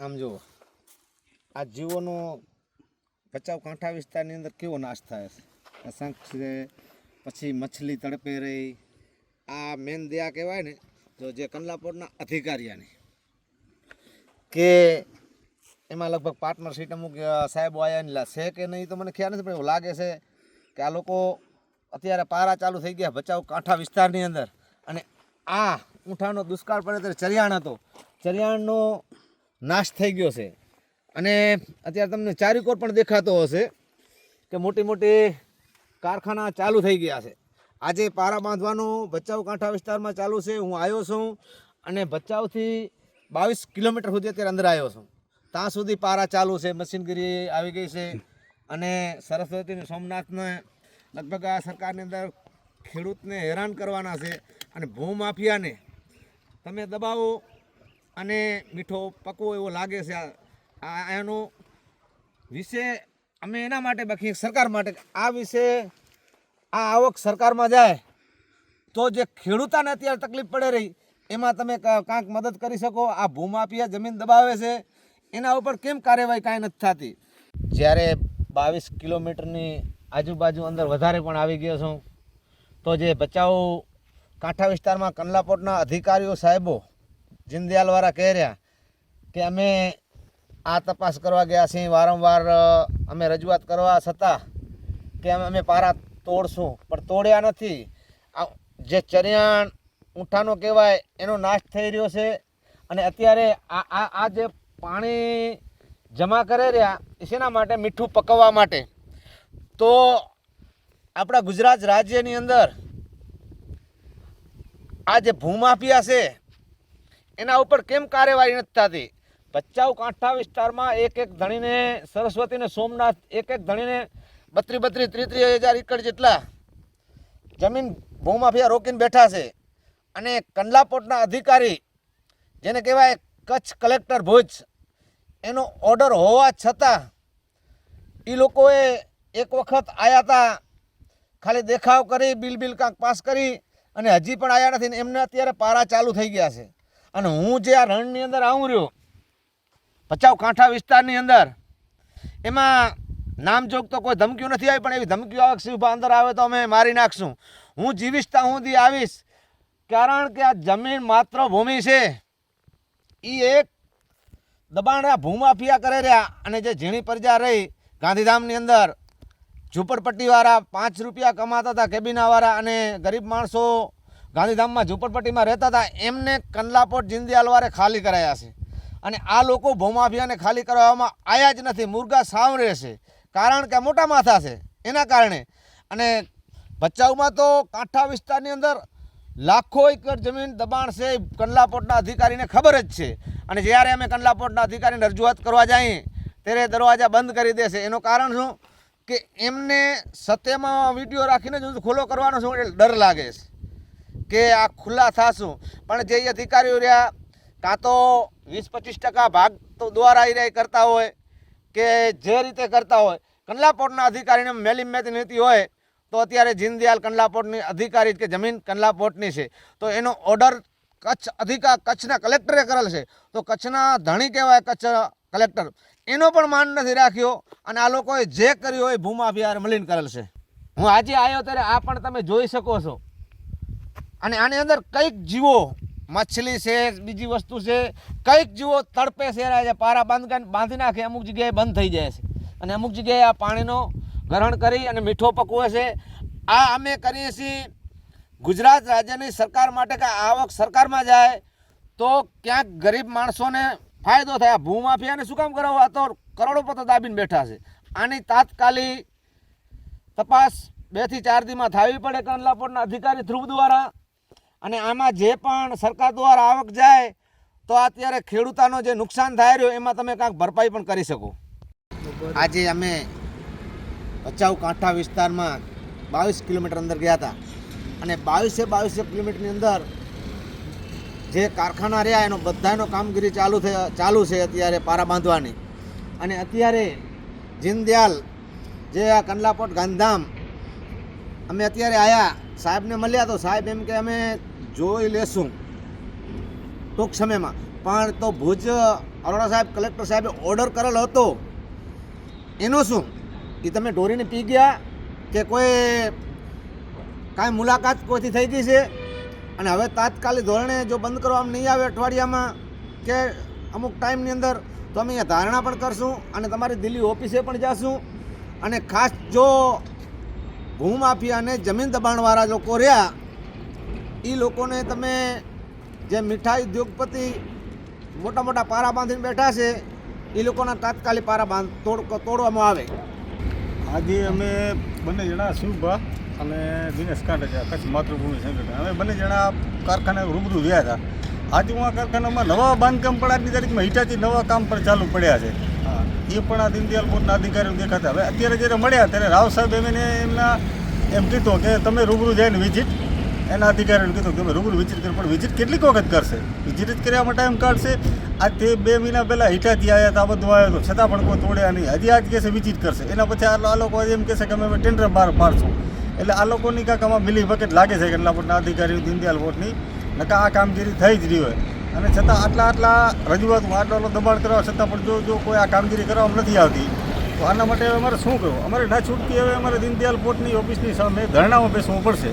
આમ જુઓ. આ જીવોનો ભચાઉ કાંઠા વિસ્તારની અંદર કેવો નાશ થાય છે? શંખ છે, પછી મછલી તડપે રહી. આ મેન દયા કહેવાય ને, તો જે કંડલાપોરના અધિકારીઓની કે એમાં લગભગ પાર્ટનરશીપ અમુક સાહેબો આવ્યા ને છે કે નહીં તો મને ખ્યાલ નથી, પણ એવું લાગે છે કે આ લોકો અત્યારે પારા ચાલુ થઈ ગયા ભચાઉ કાંઠા વિસ્તારની અંદર. અને આ ઊંઠાનો દુષ્કાળ પડે ત્યારે ચરિયાણ હતો. ચરિયાણનો નાશ થઈ ગયો છે. અને અત્યારે તમને ચારીકોર પણ દેખાતો હશે કે મોટી મોટી કારખાના ચાલુ થઈ ગયા છે. આજે પારા બાંધવાનું ભચાઉ કાંઠા વિસ્તારમાં ચાલુ છે. હું આવ્યો છું અને ભચાઉથી બાવીસ કિલોમીટર સુધી અત્યારે અંદર આવ્યો છું. ત્યાં સુધી પારા ચાલુ છે. મશીનગીરી આવી ગઈ છે. અને સરસ્વતી સોમનાથને લગભગ આ સરકારની અંદર ખેડૂતને હેરાન કરવાના છે અને ભૂમાફિયાને તમે દબાવો અને મીઠો પકવો એવો લાગે છે. આ- એનો વિશે અમે એના માટે બાકી સરકાર માટે, આ વિશે આ આવક સરકારમાં જાય તો જે ખેડૂતાને અત્યારે તકલીફ પડે રહી, એમાં તમે કાંઈક મદદ કરી શકો. આ ભૂમાફિયા જમીન દબાવે છે. એના ઉપર કેમ કાર્યવાહી કાંઈ નથી થતી. જ્યારે બાવીસ કિલોમીટરની આજુબાજુ અંદર વધારે પણ આવી ગયો છું, તો જે બચાવ કાંઠા વિસ્તારમાં કંડલાપોટના અધિકારીઓ સાહેબો જીનદયાલવાળા કહી રહ્યા કે અમે આ તપાસ કરવા ગયા છીએ, વારંવાર અમે રજૂઆત કરવા છતાં કે અમે પારા તોડશું. પણ તોડ્યા નથી. આ જે ચરિયાણ ઊંઠાનો કહેવાય, એનો નાશ થઈ રહ્યો છે. અને અત્યારે આ આ આ જે પાણી જમા કરે રહ્યા શેના માટે? મીઠું પકવવા માટે. તો આપણા ગુજરાત રાજ્યની અંદર આ જે ભૂમાફિયા છે એના ઉપર કેમ કાર્યવાહી નથી થતી? ભચાઉ કાંઠા વિસ્તારમાં એક એક ધણીને સરસ્વતીને સોમનાથ એક એક ધણીને બત્રી બત્રી ત્રી ત્રી હજાર એકર જેટલા જમીન ભૂમાફિયા રોકીને બેઠા છે. અને કંડલાપોર્ટના અધિકારી, જેને કહેવાય કચ્છ કલેક્ટર ભુજ, એનો ઓર્ડર હોવા છતાં એ લોકોએ એક વખત આવ્યા હતા ખાલી દેખાવ કરી, બિલ બિલ કાંક પાસ કરી અને હજી પણ આવ્યા નથી ને એમને અત્યારે પારા ચાલુ થઈ ગયા છે. અને હું જે આ રણની અંદર આવું રહ્યો, ભચાઉ કાંઠા વિસ્તારની અંદર, એમાં નામજોગ તો કોઈ ધમકીઓ નથી આવી, પણ એવી ધમકીઓ આવે શિવભા અંદર આવે તો અમે મારી નાખશું. હું જીવીશ ત્યાં સુધી આવીશ, કારણ કે આ જમીન માત્ર ભૂમિ છે. એ એક દબાણ ભૂમાફિયા કરે રહ્યા અને જે ઝીણી પ્રજા રહી ગાંધીધામની અંદર, ઝૂંપડપટ્ટીવાળા પાંચ રૂપિયા કમાતા હતા, કેબિનાવાળા અને ગરીબ માણસો ગાંધીધામમાં ઝુંપડપટ્ટીમાં રહેતા હતા, એમને કંડલાપોટ જિંદયાલવારે ખાલી કરાયા છે. અને આ લોકો ભૌમાફિયાને ખાલી કરવામાં આવ્યા જ નથી, મુર્ગા સાવરે છે. કારણ કે મોટા માથા છે, એના કારણે. અને ભચાઉમાં તો કાંઠા વિસ્તારની અંદર લાખો એકર જમીન દબાણ છે, કંડલાપોટના અધિકારીને ખબર જ છે. અને જ્યારે અમે કંડલાપોટના અધિકારીને રજૂઆત કરવા જઈએ ત્યારે દરવાજા બંધ કરી દેશે એનું કારણ શું? કે એમને સત્યમાં વીડિયો રાખીને જ ખુલ્લો કરવાનો શું એટલે ડર લાગે છે. કે આ ખુલ્લા થશું પણ જે અધિકારીઓ રહ્યા, કાં તો વીસ પચીસ ટકા ભાગ તો દ્વારા એ કરતા હોય, કે જે રીતે કરતા હોય. કંડલાપોટના અધિકારીને મેલી મેતી નીતિ હોય, તો અત્યારે જીનદયાલ કંડલાપોટની અધિકારી કે જમીન કંડલાપોટની છે. તો એનો ઓર્ડર કચ્છ અધિકાર કચ્છના કલેક્ટરે કરેલ છે. તો કચ્છના ધણી કહેવાય કચ્છ કલેક્ટર. એનો પણ માન નથી રાખ્યો અને આ લોકોએ જે કર્યું હોય ભૂમાફિયા મલિન કરેલ છે. હું આજે આવ્યો ત્યારે આ પણ તમે જોઈ શકો છો. અને આની અંદર કંઈક જીવો, મછલી છે, બીજી વસ્તુ છે, કંઈક જીવો તડપે શેરાય છે, પારા બાંધ બાંધી નાખે, અમુક જગ્યાએ બંધ થઈ જાય છે. અને અમુક જગ્યાએ આ પાણીનો ગ્રહણ કરી અને મીઠો પકવે છે. આ અમે કરીએ છીએ ગુજરાત રાજ્યની સરકાર માટે કે આવક સરકારમાં જાય તો ક્યાંક ગરીબ માણસોને ફાયદો થાય. ભૂમાફિયાને શું કામ કરાવવા? તો કરોડોપતિ દાબીને બેઠા છે. આની તાત્કાલિક તપાસ બેથી ચાર દીમાં થવી પડે કંડલાપોરના અધિકારી ધ્રુવ દ્વારા અને આમાં જે પણ સરકાર દ્વારા આવક જાય, તો અત્યારે ખેડૂતાનો જે નુકસાન થાય રહ્યો, એમાં તમે કાંઈક ભરપાઈ પણ કરી શકો. આજે અમે ભચાઉ કાંઠા વિસ્તારમાં બાવીસ કિલોમીટર અંદર ગયા હતા. અને બાવીસે બાવીસે કિલોમીટરની અંદર જે કારખાના રહ્યા, એનો બધાનો કામગીરી ચાલુ થઈ ચાલુ છે અત્યારે પારા બાંધવાની. અને અત્યારે જીનદયાલ જે આ કંડલાપોટ ગાંધીધામ, અમે અત્યારે આવ્યા સાહેબને મળ્યા તો સાહેબ એમ કે અમે જોઈ લેશું. ટૂંક સમયમાં. પણ તો ભુજ અરોડા સાહેબ, કલેક્ટર સાહેબે ઓર્ડર કરેલો હતો. એનું શું? એ તમે ઢોરીને પી ગયા કે કોઈ કાંઈ મુલાકાત કોઈથી થઈ ગઈ છે? અને હવે તાત્કાલિક ધોરણે જો બંધ કરવામાં નહીં આવે અઠવાડિયામાં કે અમુક ટાઈમની અંદર, તો અમે અહીંયા ધારણા પણ કરશું અને તમારી દિલ્હી ઓફિસે પણ જાશું. અને ખાસ જો ભૂમાફિયા અને જમીન દબાણવાળા લોકો રહ્યા એ લોકોને તમે જે મીઠાઈ ઉદ્યોગપતિ મોટા મોટા પારા બાંધીને બેઠા છે એ લોકોના તાત્કાલિક પારા બાંધ તોડ તોડવામાં આવે. આજે અમે બંને જણા શિવભા અને દિનેશ કાંડેજા કચ્છ માતૃભૂમિ સંગઠન અમે બંને જણા કારખાને રૂબરૂ ગયા હતા. આજે હું આ કારખાનામાં નવા બાંધકામ પણ આજની તારીખમાં હિટાચી નવા કામ પણ ચાલુ પડ્યા છે. એ પણ આ દીનદયાલ બોર્ડના અધિકારીઓ દેખાતા. હવે અત્યારે જ્યારે મળ્યા ત્યારે રાવ સાહેબ એમને એમના એમ કીધું કે તમે રૂબરૂ જઈને વિઝિટ એના અધિકારીને કીધું કે તમે રૂબરૂ વિઝિટ કરો પણ વિઝિટ કેટલીક વખત કરશે? વિઝિટ કર્યા માટે ટાઈમ કાઢશે. આ તે બે મહિના પહેલાં હિટાચી આવ્યા હતા, આ બધું આવ્યો હતો છતાં પણ કોઈ તોડ્યા નહીં. હજી આજ કહેશે વિઝિટ કરશે. એના પછી આ લોકો એમ કહેશે કે અમે ટેન્ડર બહાર પાડશું. એટલે આ લોકોની કાંક આમાં મિલી વખત લાગે છે કેટલા પોટના અધિકારીઓ દીનદયાલ પોટની નકા આ કામગીરી થઈ જ રહી હોય. અને છતાં આટલા આટલા રજૂઆત આટલો આટલો દબાણ કરવા, છતાં પણ જો જો કોઈ આ કામગીરી કરવામાં નથી આવતી, તો આના માટે હવે અમારે શું કરવું? અમારે ના છૂટકી હવે અમારે દીનદયાલ પોર્ટની ઓફિસની સામે ધરણામાં બેસવું પડશે.